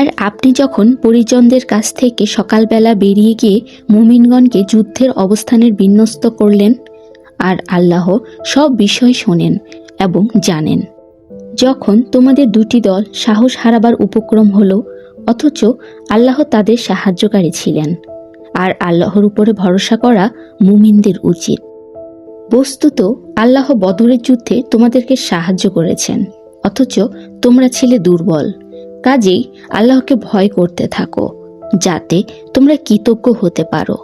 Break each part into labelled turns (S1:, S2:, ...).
S1: আর আপনি যখন পরিজনদের কাছ থেকে সকালবেলা বেরিয়ে গিয়ে মুমিনগণকে যুদ্ধের অবস্থানের বিন্যস্ত করলেন আর আল্লাহ সব বিষয় শোনেন এবং জানেন। যখন তোমাদের দুটি দল সাহস হারাবার উপক্রম হলো, অথচ আল্লাহ তাদের সাহায্যকারী ছিলেন আর আল্লাহর উপরে ভরসা করা মুমিনদের উচিত। বস্তুত আল্লাহ বদরের যুদ্ধে তোমাদেরকে সাহায্য করেছেন, অথচ তোমরা ছিলে দুর্বল। কাজেই আল্লাহকে ভয় করতে থাকো, যাতে তোমরা কৃতজ্ঞ হতে পারো।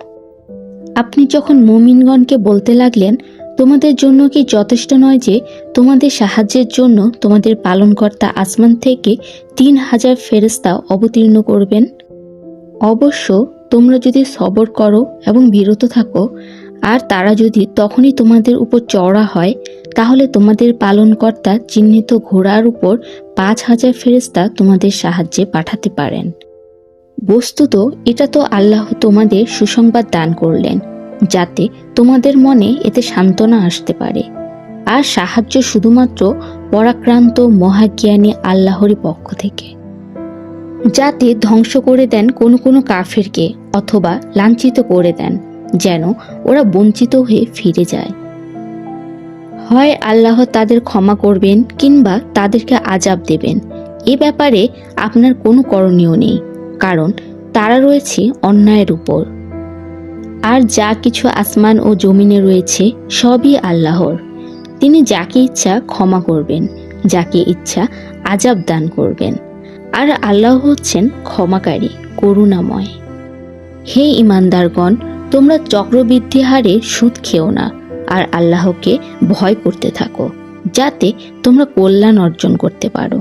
S1: আপনি যখন মুমিনগণকে বলতে লাগলেন, তোমাদের জন্য কি যথেষ্ট নয় যে তোমাদের সাহায্যের জন্য তোমাদের পালনকর্তা আসমান থেকে তিন হাজার ফেরেস্তা অবতীর্ণ করবেন? অবশ্য তোমরা যদি সবর করো এবং বিরত থাকো আর তারা যদি তখনই তোমাদের উপর চড়া হয়, তাহলে তোমাদের পালনকর্তা চিহ্নিত ঘোড়ার উপর পাঁচ হাজার ফেরেস্তা তোমাদের সাহায্যে পাঠাতে পারেন। বস্তুত এটা তো আল্লাহ তোমাদের সুসংবাদ দান করলেন, যাতে তোমাদের মনে এতে সান্ত্বনা আসতে পারে। আর সাহায্য শুধুমাত্র পরাক্রান্ত মহাজ্ঞানী আল্লাহরই পক্ষ থেকে। যাতে ধ্বংস করে দেন কোনো কোনো কাফেরকে অথবা লাঞ্ছিত করে দেন। যেন ওরা বঞ্চিত হয়ে ফিরে যায়। হয় আল্লাহ তাদের ক্ষমা করবেন কিংবা তাদেরকে আজাব দেবেন। এ ব্যাপারে আপনার কোনো করণীয় নেই, কারণ তারা রয়েছে অন্যায়ের উপর। আর যা কিছু আসমান ও জমিনে রয়েছে, সবই আল্লাহর। তিনি যাকে ইচ্ছা ক্ষমা করবেন, যাকে ইচ্ছা আজাব দান করবেন। আর আল্লাহ হচ্ছেন ক্ষমাকারী, করুণাময়। হে ইমানদারগণ তোমরা চক্রবৃদ্ধি হারে সুদ খেও না, আর আল্লাহকে ভয় করতে থাকো, যাতে তোমরা কল্যাণ অর্জন করতে পারো।